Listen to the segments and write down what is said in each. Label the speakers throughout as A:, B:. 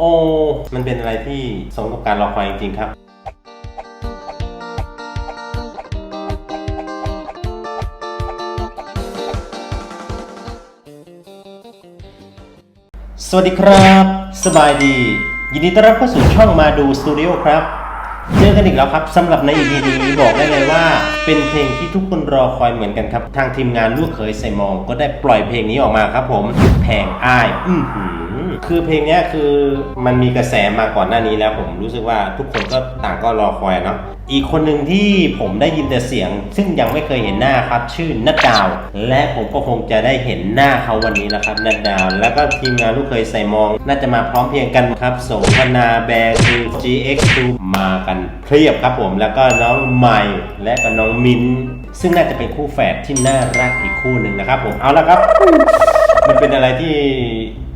A: โอ้มันเป็นอะไรที่สมกับการรอคอยจริงๆครับสวัสดีครับ สบายดี ยินดีต้อนรับเข้าสู่ช่องมาดูสตูดิโอครับ เจอกันอีกแล้วครับสำหรับใน EP นี้บอกได้เลยว่า เป็นเพลงที่ทุกคนรอคอยเหมือนกันครับ ทางทีมงานลูกเขยใส่มองก็ได้ปล่อยเพลงนี้ออกมาครับผม แพงอ้าย อือหือ คือเพลงเนี้ยคือมันมีกระแสมาก่อนหน้านี้แล้วผมรู้สึกว่าทุกคนก็ต่างก็รอคอยเนาะอีกคนหนึ่งที่ผมได้ยินแต่เสียง ซึ่งยังไม่เคยเห็นหน้าครับชื่อนัดดาว และผมก็คงจะได้เห็นหน้าเขาวันนี้นะครับนัดดาว แล้วก็ทีมงานลูกเคยใส่มอง น่าจะมาพร้อมเพียงกันครับโสพนาแบร์คือ GX2 มากันเพียบครับผมแล้วก็น้องใหม่และก็น้องมินซึ่งน่าจะเป็นคู่แฝดที่น่ารักอีกคู่หนึ่งนะครับผมเอาละครับ มันเป็นอะไรที่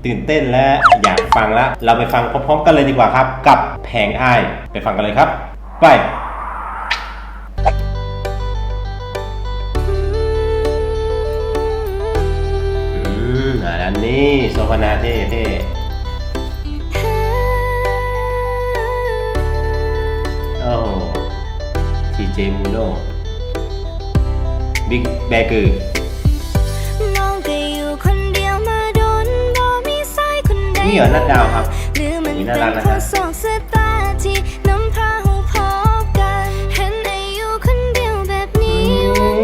A: ตื่นเต้นและอยากฟังแล้วเราไปฟังพร้อมๆกันเลยดีกว่าครับ กับแผงไอไปฟังกันเลยครับ ไปอืมอันนี้โซฟานาเท่เท่โอ้ทีเจมูโนบิ๊กแบกือ
B: น้ นใด
A: นี่เหรอนัดดาวครับ
B: หรือมัน
A: นี่
B: เป็
A: น่านรักนะ
B: เพราะสองสายตาที่น้ำพาหูพบกันเห็นไอ้อยู่คนเดียวแบบนี้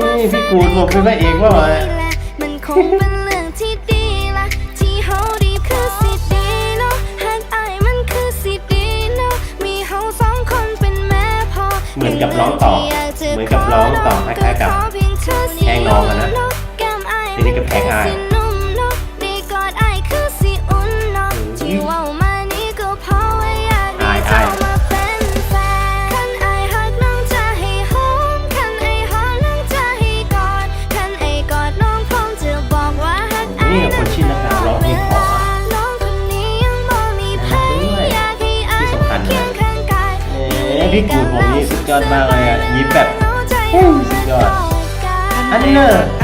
A: เฮ้ยพี่กูดบอกเป็นพระเอกว่าวะ
B: นี่แหละมันคงเป็นเรื่องที่ดีละที่เฮาดีคือสิดีเนาะหากอายมันคือสิดีเนาะมีเฮาสองคนเป็นแม่พอ
A: เหมือนกับร้องต่อ เหมือนกับร้องต่อคล้ายๆกับแพงน้องอะนะทีนี้ก็แพงอาย
B: พี่กูด
A: ผมนี่สุดยอดมากเลยอะยิ้มแบบสุดยอดอันนี้เนอะ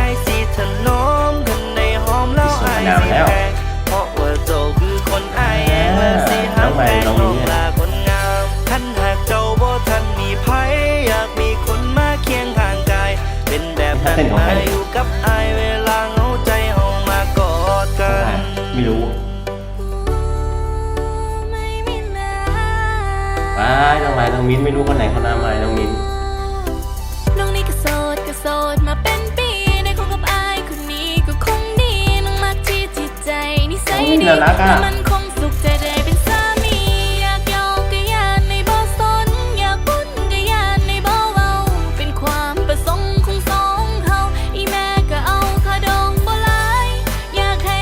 C: น้อ
A: ง
C: ไม้
A: น้องมิ้
C: นไม่
A: รู้คนไหนเขาหน้าไม้น้องมิ้น
B: น้องนี่ก็โสดก็โสดมาเป็นปีได้คบกับอายคนนี้ก็คงดีน้องมักที่จิตใจนิสัย
A: โอ้ย
B: ดี
A: น่ารักอะ
B: มันคงสุขใจได้เป็นสามีอยากยอกก็ยานในบ่สนอยากบุญก็ยานในบ่เว้าเป็นความประสงค์ของสองเฮาอีแม่ก็เอาขะดองบ่หลายอยากให้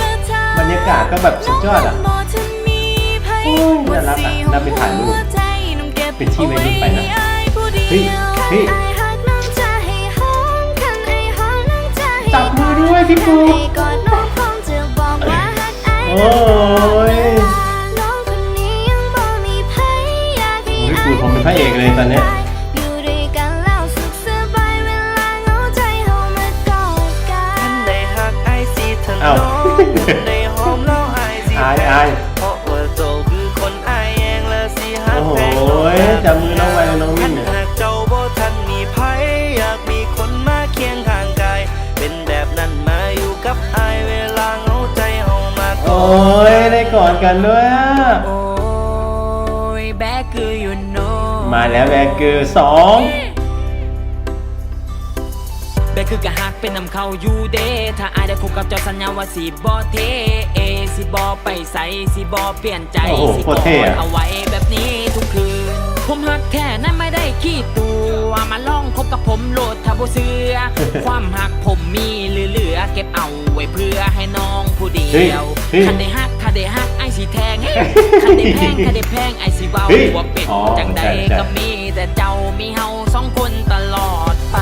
B: มาทำ
A: บรรยากาศก็แบบสุดยอดอะ
B: น้งบ่ทันมีไผ
A: โอ้ยน่ารักอะน่าไปถ่ายรูป
B: หัวใจน้อง เก็บ
A: เป็นที่วัยรุ่นไปนะ
B: เอาว้ให้อายผู้เดียว
A: เฮ้ยเฮ้ย
B: คันอายหักน้องจะให้หอมคันอายหอมน้องจะให้
A: จับมือด้วยพี่ปู
B: คันอายกอดน้องพร้อมจะบอกว่าหักอาย
A: โอ้ย
B: น้องคนนี้ยังบ่มีไผอยากให้
A: โอ้ยพี่ปูผมเป็นพระเอกเลยตอนเนี้ย
B: อยู่ด้วยกันแล้วสุขสบายเวลาเหงาใจเฮามากอดกั
C: ท่าน
B: น
C: ได้
A: ย
C: ได้
A: กอดกันด้วยอะ
C: โอ้ยแบกคืออยู่โน
A: มาแล้วแบกือสอง
D: แบกคือกะหักเป็นนำเข้าอยู่เดถ้าอายได้คบกับเจ้าสัญญาว่าสิบ่เทเอสิบ่ไปใส่สิบ่เปลี่ยนใจ
A: โอ้โห
D: สิ
A: โค
D: บ่
A: ตรเท่อะ
D: เอาไว้แบบนี้ทุกคืน ผมหักแค่นั้นไม่ได้ขี้ตัวมาลองคบกับผมโหลดถ้าบ่เชื่อความหักผมมีเหลือ ๆเก็บเอาไว้เพื่อให้น้องผู้เดี
A: เฮ้ย
D: ยว
A: เฮ้ย
D: คันได้หักคันได้หักไอ้สิแทงคันได้แพงคันได้แพงไอ้สิเว้า
A: เฮ้ย
D: ว่าเป็น
A: อ๋อ
D: จังใด
A: ใช่ใช่
D: ก็มีแต่เจ้ามีเฮาสองคนตลอดไป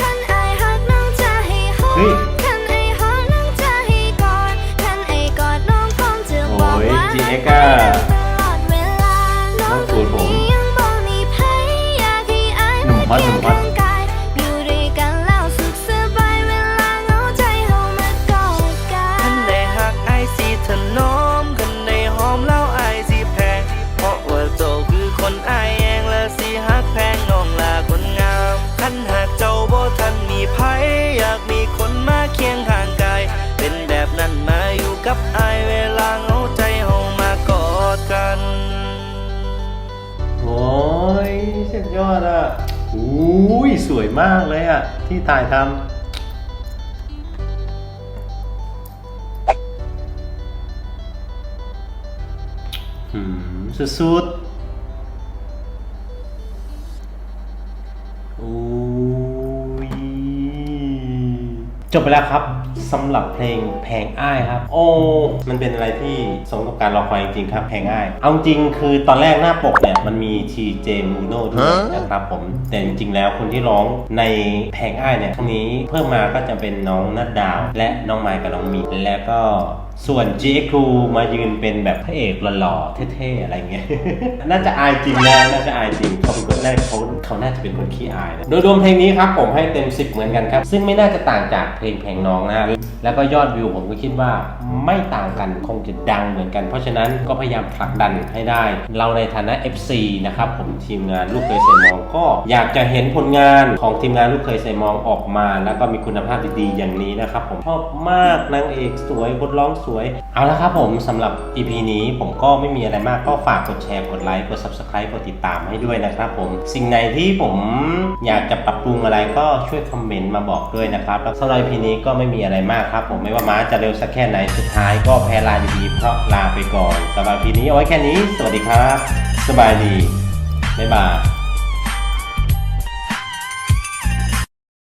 B: คันอายหักน้องจะให้หอ
A: เฮ้ย
B: มคันไอ้หอมน้องจะให้กอดคันไอ้กอดน้องพร้อมจะบอก
A: โอ้ย
B: ว่า
A: GX
B: หั
A: อะ
B: กตลอดเวลาน้องคนนี้ยังบ่มีไผอยากให้อาย
A: หนุ่มฮอตหนุ่มฮอ
B: ยสว
A: ยมากเลยอะที่ถ่ายทำหืมสุดๆโอ้ยจบไปแล้วครับ สำหรับเพลงแพงอ้ายครับ โอ้ มันเป็นอะไรที่สมกับการรอคอยจริงๆครับแพงอ้าย เอาจริงคือตอนแรกหน้าปกเนี่ยมันมี TJ Muno ด้วยนะครับผม แต่จริงๆแล้วคนที่ร้องในแพงอ้ายเนี่ยครั้งนี้เพิ่มมาก็จะเป็นน้องนัดดาว และน้องไมค์กับน้องมีแล้วก็ส่วน J c r e w มายืนเป็นแบบพระเอกหล่อๆเท่ๆอะไรเงี้ย น่าจะอายจริงนะน่าจะอายจริงเขาเป็นคนน่าเขาเขาน่าจะเป็นคนขี้อายนะ โดยรวมเพลงนี้ครับผมให้เต็ม 10 เหมือนกันครับ ซึ่งไม่น่าจะต่างจากเพลงแพงน้องนะแล้วก็ยอดวิวผมก็คิดว่าไม่ต่างกันคงจะดังเหมือนกัน เพราะฉะนั้นก็พยายามผลักดันให้ได้ เราในฐานะ FC นะครับผมทีมงานลูกเคยใส่มองก็อยากจะเห็นผลงานของทีมงานลูกเคยใส่มองออกมา แล้วก็มีคุณภาพดีๆอย่างนี้นะครับผมชอบมากนางเอกสวยบทร้องสวย เอาละครับผมสำหรับ EP นี้ผมก็ไม่มีอะไรมากก็ฝากกดแชร์กดไลค์กด Subscribe กดติดตามให้ด้วยนะครับผมสิ่งไหนที่ผมอยากจะปรับปรุงอะไรก็ช่วยคอมเมนต์มาบอกด้วยนะครับแล้วสำหรับ EP นี้ก็ไม่มีอะไรมากครับผมไม่ว่าม้าจะเร็วสักแค่ไหนสุดท้ายก็แพ้ลายดีๆเพราะลาไปก่อนสำหรับพีนี้เอาไว้แค่นี้ สวัสดีครับ สบายดีบ๊ายบาย